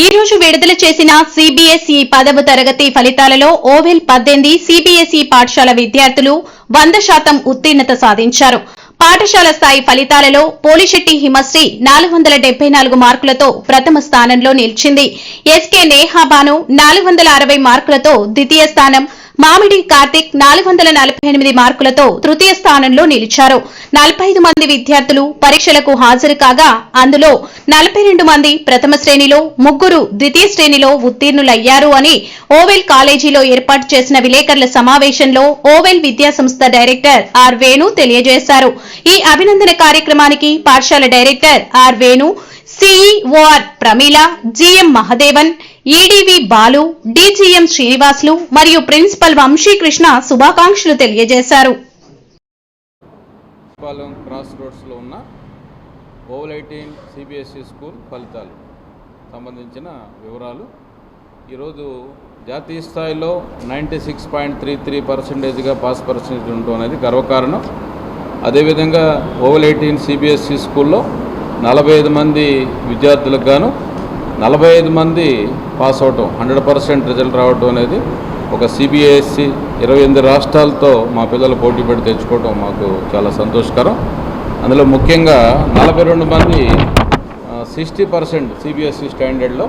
ఈ రోజు విడుదల చేసిన సిబిఎస్ఈ పదవ తరగతి ఫలితాలలో ఓవెల్ పద్దెనిమిది సిబిఎస్ఈ పాఠశాల విద్యార్థులు వంద శాతం ఉత్తీర్ణత సాధించారు. పాఠశాల స్థాయి ఫలితాలలో పోలిశెట్టి హిమశ్రీ నాలుగు వందల డెబ్బై నాలుగు మార్కులతో ప్రథమ స్థానంలో నిలిచింది. ఎస్కే నేహాబాను నాలుగు వందల అరవై మార్కులతో ద్వితీయ స్థానం మామిడి కార్తిక్ నాలుగు వందల నలభై ఎనిమిది మార్కులతో తృతీయ స్థానంలో నిలిచారు. నలభై ఐదు మంది విద్యార్థులు పరీక్షలకు హాజరు కాగా అందులో నలభై రెండు మంది ప్రథమ శ్రేణిలో ముగ్గురు ద్వితీయ శ్రేణిలో ఉత్తీర్ణులయ్యారు అని ఓవెల్ కాలేజీలో ఏర్పాటు చేసిన విలేకరుల సమావేశంలో ఓవెల్ విద్యా సంస్థ డైరెక్టర్ ఆర్ వేణు తెలియజేశారు. ఈ అభినందన కార్యక్రమానికి పాఠశాల director R Venu CEO R Pramila GM Mahadevan ED V Balu DGM Srinivasulu మరియు ప్రిన్సిపల్ వంశీకృష్ణ శుభాకాంక్షలు తెలియజేశారు. క్రాస్ రోడ్స్లో ఉన్న ఓవల్ ఎయిటీన్ సిబిఎస్ఈ స్కూల్ ఫలితాలు సంబంధించిన వివరాలు. ఈరోజు జాతీయ స్థాయిలో ninety six point three three పర్సెంటేజ్గా pass percentage ఉండటం అనేది గర్వకారణం. అదేవిధంగా ఓవల్ ఎయిటీన్ సిబిఎస్ఈ స్కూల్లో నలభై ఐదు మంది విద్యార్థులకు గాను నలభై ఐదు మంది పాస్ అవటం హండ్రెడ్ పర్సెంట్ రిజల్ట్ రావటం అనేది ఒక సిబిఎస్సి ఇరవై ఎనిమిది రాష్ట్రాలతో మా పిల్లలు పోటీ పడి తెచ్చుకోవడం మాకు చాలా సంతోషకరం. అందులో ముఖ్యంగా నలభై రెండు మంది సిక్స్టీ పర్సెంట్ సిబిఎస్ఈ స్టాండర్డ్లో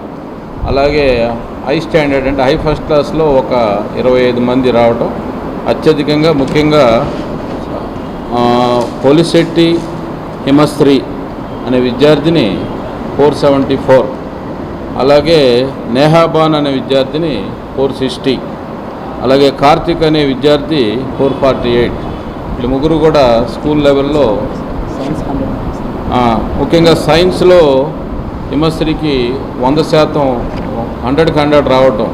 అలాగే హై స్టాండర్డ్ అంటే హై ఫస్ట్ క్లాస్లో ఒక ఇరవై ఐదు మంది రావటం. అత్యధికంగా ముఖ్యంగా ఆ, పోలిశెట్టి హిమశ్రీ అనే విద్యార్థిని ఫోర్ సెవెంటీ ఫోర్ అలాగే నేహాబాన్ అనే విద్యార్థిని ఫోర్ సిక్స్టీ అలాగే కార్తిక్ అనే విద్యార్థి ఫోర్ ఫార్టీ ఎయిట్ వీళ్ళు ముగ్గురు కూడా స్కూల్ లెవెల్లో ముఖ్యంగా సైన్స్లో హిమశ్రీకి వంద శాతం హండ్రెడ్కి హండ్రెడ్ రావటం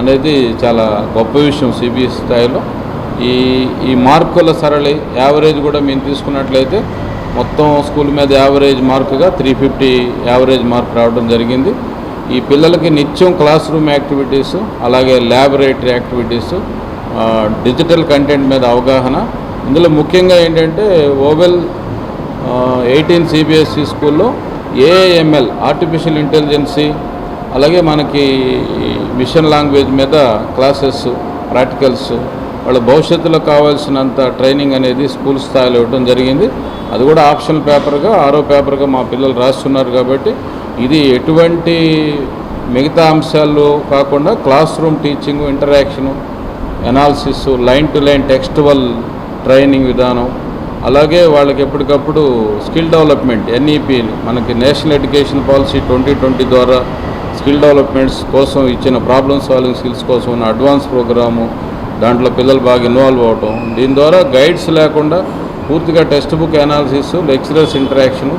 అనేది చాలా గొప్ప విషయం సిబిఎస్ స్థాయిలో. ఈ ఈ మార్కుల సరళి యావరేజ్ కూడా మేము తీసుకున్నట్లయితే మొత్తం స్కూల్ మీద యావరేజ్ మార్కుగా త్రీ ఫిఫ్టీ యావరేజ్ మార్క్ రావడం జరిగింది. ఈ పిల్లలకి నిత్యం క్లాస్ రూమ్ యాక్టివిటీస్ అలాగే ల్యాబొరేటరీ యాక్టివిటీస్ డిజిటల్ కంటెంట్ మీద అవగాహన. ఇందులో ముఖ్యంగా ఏంటంటే ఓవెల్ ఎయిటీన్ సిబిఎస్ఈ స్కూల్లో ఏఎంఎల్ ఆర్టిఫిషియల్ ఇంటెలిజెన్సీ అలాగే మనకి మిషన్ లాంగ్వేజ్ మీద క్లాసెస్ ప్రాక్టికల్స్ వాళ్ళ భవిష్యత్తులో కావాల్సినంత ట్రైనింగ్ అనేది స్కూల్ స్థాయిలో ఇవ్వడం జరిగింది. అది కూడా ఆప్షనల్ పేపర్గా ఆరో పేపర్గా మా పిల్లలు రాస్తున్నారు కాబట్టి ఇది ఎటువంటి మిగతా అంశాలు కాకుండా classroom teaching interaction analysis line to line textual training విధానం అలాగే వాళ్ళకి ఎప్పటికప్పుడు స్కిల్ డెవలప్మెంట్ ఎన్ఈపి మనకి national education policy twenty twenty ద్వారా స్కిల్ డెవలప్మెంట్స్ కోసం ఇచ్చిన ప్రాబ్లమ్ సాల్వింగ్ స్కిల్స్ కోసం ఉన్న అడ్వాన్స్ ప్రోగ్రాము దాంట్లో పిల్లలు బాగా ఇన్వాల్వ్ అవటం. దీని ద్వారా గైడ్స్ లేకుండా పూర్తిగా textbook analysis lecturers interaction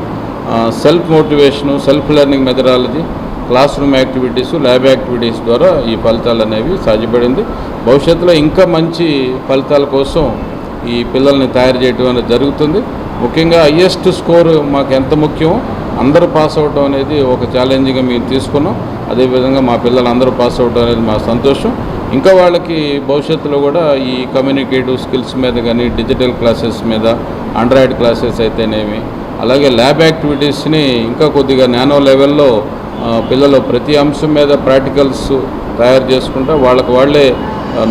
self motivation self learning methodology classroom activities lab activities ద్వారా ఈ ఫలితాలు అనేవి సాధ్యపడింది. భవిష్యత్తులో ఇంకా మంచి ఫలితాల కోసం ఈ పిల్లల్ని తయారు చేయడం అనేది జరుగుతుంది. ముఖ్యంగా హయ్యెస్ట్ స్కోర్ మాకు ఎంత ముఖ్యమో అందరూ పాస్ అవడం అనేది ఒక ఛాలెంజ్గా మేము తీసుకున్నాం. అదేవిధంగా మా పిల్లలు అందరూ పాస్ అవడం అనేది మా సంతోషం. ఇంకా వాళ్ళకి భవిష్యత్తులో కూడా ఈ కమ్యూనికేటివ్ స్కిల్స్ మీద కానీ డిజిటల్ క్లాసెస్ మీద ఆండ్రాయిడ్ క్లాసెస్ అయితేనేమి అలాగే ల్యాబ్ యాక్టివిటీస్ని ఇంకా కొద్దిగా నానో లెవెల్లో పిల్లలు ప్రతి అంశం మీద ప్రాక్టికల్స్ తయారు చేసుకుంటా వాళ్ళకి వాళ్ళే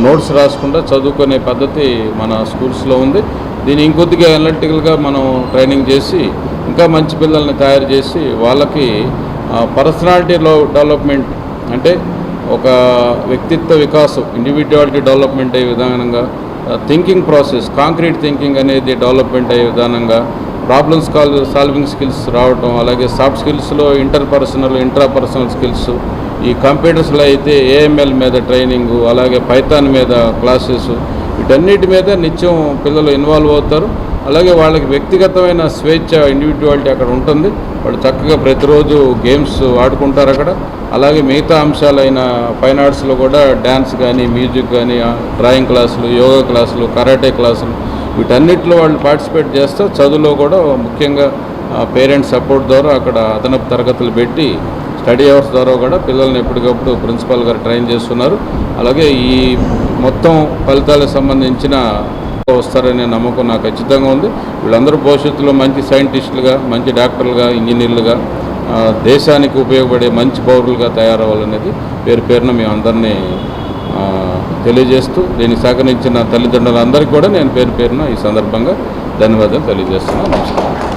నోట్స్ రాసుకుంటా చదువుకునే పద్ధతి మన స్కూల్స్లో ఉంది. దీన్ని ఇంకొద్దిగా అనలిటికల్గా మనం ట్రైనింగ్ చేసి ఇంకా మంచి పిల్లల్ని తయారు చేసి వాళ్ళకి పర్సనాలిటీ డెవలప్మెంట్ అంటే ఒక వ్యక్తిత్వ వికాసం ఇండివిజువాలిటీ డెవలప్మెంట్ అయ్యే విధానంగా థింకింగ్ ప్రాసెస్ కాంక్రీట్ థింకింగ్ అనేది డెవలప్మెంట్ అయ్యే విధానంగా ప్రాబ్లమ్స్ కాల్ సాల్వింగ్ స్కిల్స్ రావడం అలాగే సాఫ్ట్ స్కిల్స్లో inter personal intra personal skills ఈ కంప్యూటర్స్లో అయితే ఏఎంఎల్ మీద ట్రైనింగ్ అలాగే పైథాన్ మీద క్లాసెస్ వీటన్నిటి మీద నిత్యం పిల్లలు ఇన్వాల్వ్ అవుతారు. అలాగే వాళ్ళకి వ్యక్తిగతమైన స్వేచ్ఛ ఇండివిజువాలిటీ అక్కడ ఉంటుంది. వాళ్ళు చక్కగా ప్రతిరోజు గేమ్స్ ఆడుకుంటారు అక్కడ. అలాగే మిగతా అంశాలైన ఫైన్ ఆర్ట్స్లో కూడా డ్యాన్స్ కానీ మ్యూజిక్ కానీ డ్రాయింగ్ క్లాసులు యోగా క్లాసులు కరాటే క్లాసులు వీటన్నిటిలో వాళ్ళు పార్టిసిపేట్ చేస్తూ చదువులో కూడా ముఖ్యంగా పేరెంట్స్ సపోర్ట్ ద్వారా అక్కడ అదనపు తరగతులు పెట్టి స్టడీ అవర్స్ ద్వారా కూడా పిల్లల్ని ఎప్పటికప్పుడు ప్రిన్సిపాల్ గారు ట్రైన్ చేస్తున్నారు. అలాగే ఈ మొత్తం ఫలితాలకు సంబంధించిన వస్తారనే నమ్మకం నాకు ఖచ్చితంగా ఉంది. వీళ్ళందరూ భవిష్యత్తులో మంచి సైంటిస్టులుగా మంచి డాక్టర్లుగా ఇంజనీర్లుగా దేశానికి ఉపయోగపడే మంచి పౌరులుగా తయారవ్వాలనేది పేరు పేరున మేము అందరినీ తెలియజేస్తూ దీనికి సహకరించిన తల్లిదండ్రులందరికీ కూడా నేను పేరు పేరున ఈ సందర్భంగా ధన్యవాదాలు తెలియజేస్తున్నాను. నమస్కారం.